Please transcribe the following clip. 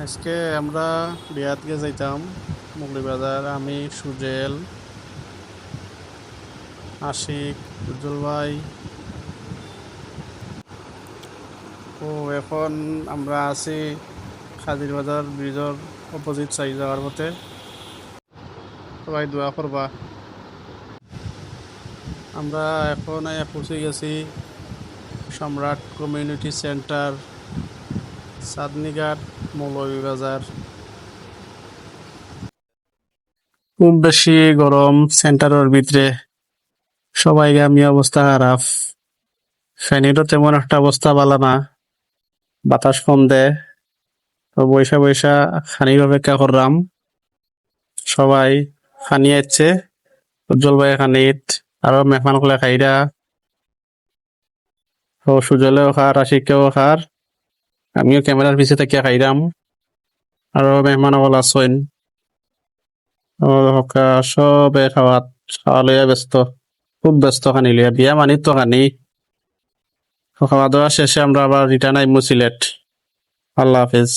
আজকে আমরা বিয়াতকে যাইতাম মুগলিবাজার আমি সুজেল, আশিক উজ্জ্বল ভাই। ও, এখন আমরা আছি খাদির বাজার ব্রিজের অপোজিট সাইড যাওয়ার পথে। সবাই দোয়া করবা। আমরা এখন পৌঁছে গেছি সম্রাট কমিউনিটি সেন্টার চাঁদনিঘাট মৌলভীবাজার খুব বেশি গরম সেন্টারের ভিতরে। সবাই গামি অবস্থা খারাপ। ফ্যানেরও তেমন একটা অবস্থা ভালো না। বাতাস কম দেয় তো বৈশা বৈশা খানির অপেক্ষা করলাম। সবাই খানি আসছে উজ্জ্বল ভাই খানিত আরও মেহমান কলে খাইরা। ও সুজলেও খার আশিকেও খার। আমিও ক্যামেরার পিছিয়ে থেকে খাইরাম আরও মেহমান বল আসইন সবে খাওয়াত খাওয়া লইয়া ব্যস্ত। খুব ব্যস্ত খানি লইয়া, বিয়া মানি তো খানি। খাওয়া দাওয়া শেষে আমরা আবার রিটার্ন আইমু সিলেট। আল্লাহ হাফিজ।